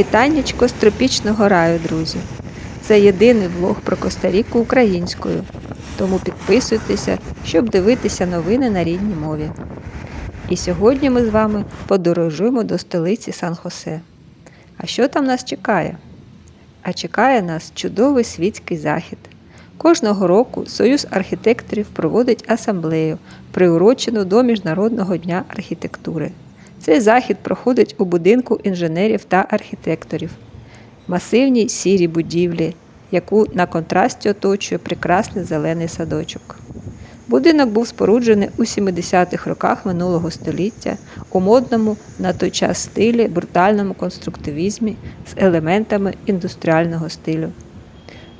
Вітаннячко з тропічного раю, друзі. Це єдиний влог про Коста-Ріку українською. Тому підписуйтеся, щоб дивитися новини на рідній мові. І сьогодні ми з вами подорожуємо до столиці Сан-Хосе. А що там нас чекає? А чекає нас чудовий світський захід. Кожного року Союз архітекторів проводить асамблею, приурочену до Міжнародного дня архітектури. Цей захід проходить у будинку інженерів та архітекторів, масивній сірій будівлі, яку на контрасті оточує прекрасний зелений садочок. Будинок був споруджений у 70-х роках минулого століття у модному на той час стилі, брутальному конструктивізмі з елементами індустріального стилю.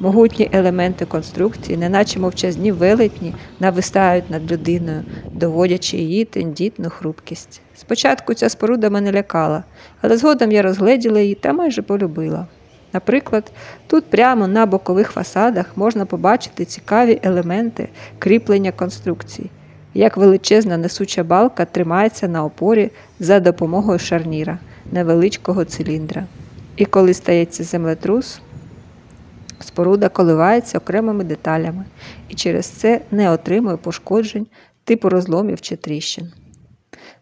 Могутні елементи конструкції, неначе мовчазні велетні, нависають над людиною, доводячи її тендітну хрупкість. Спочатку ця споруда мене лякала, але згодом я розгледіла її та майже полюбила. Наприклад, тут прямо на бокових фасадах можна побачити цікаві елементи кріплення конструкції, як величезна несуча балка тримається на опорі за допомогою шарніра, невеличкого циліндра. І коли стається землетрус, споруда коливається окремими деталями і через це не отримує пошкоджень типу розломів чи тріщин.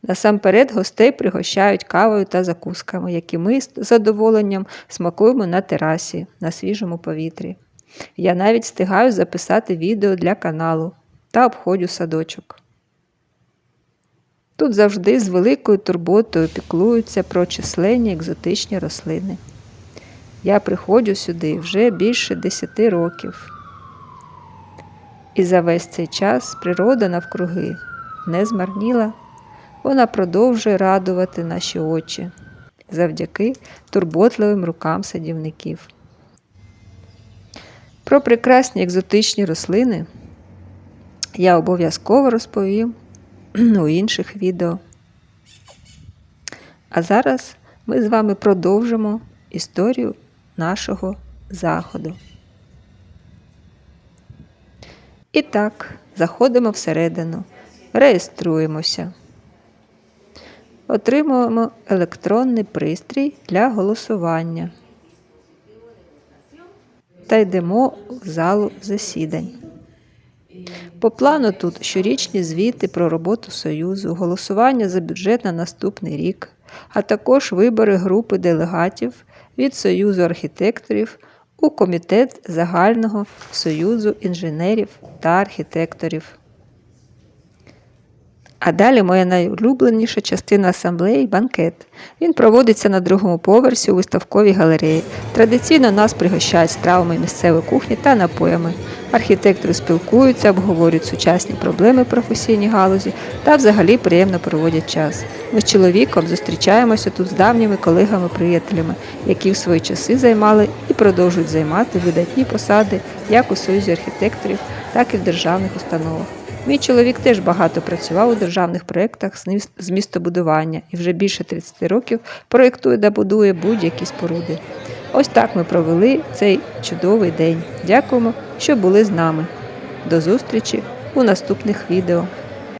Насамперед гостей пригощають кавою та закусками, які ми з задоволенням смакуємо на терасі, на свіжому повітрі. Я навіть встигаю записати відео для каналу та обходю садочок. Тут завжди з великою турботою піклуються про численні екзотичні рослини. Я приходжу сюди вже більше 10 років. І за весь цей час природа навкруги не змарніла, вона продовжує радувати наші очі завдяки турботливим рукам садівників. Про прекрасні екзотичні рослини я обов'язково розповім у інших відео. А зараз ми з вами продовжимо історію нашого заходу. І так, заходимо всередину, реєструємося. Отримуємо електронний пристрій для голосування та йдемо в залу засідань. По плану тут щорічні звіти про роботу Союзу, голосування за бюджет на наступний рік, а також вибори групи делегатів від Союзу архітекторів у Комітет Загального Союзу інженерів та архітекторів. А далі моя найулюбленіша частина асамблеї банкет. Він проводиться на другому поверсі у виставковій галереї. Традиційно нас пригощають стравами місцевої кухні та напоями. Архітектори спілкуються, обговорюють сучасні проблеми професійній галузі та взагалі приємно проводять час. Ми з чоловіком зустрічаємося тут з давніми колегами-приятелями, які в свої часи займали і продовжують займати видатні посади як у Союзі архітекторів, так і в державних установах. Мій чоловік теж багато працював у державних проєктах з містобудування і вже більше 30 років проєктує та будує будь-які споруди. Ось так ми провели цей чудовий день. Дякуємо, що були з нами. До зустрічі у наступних відео.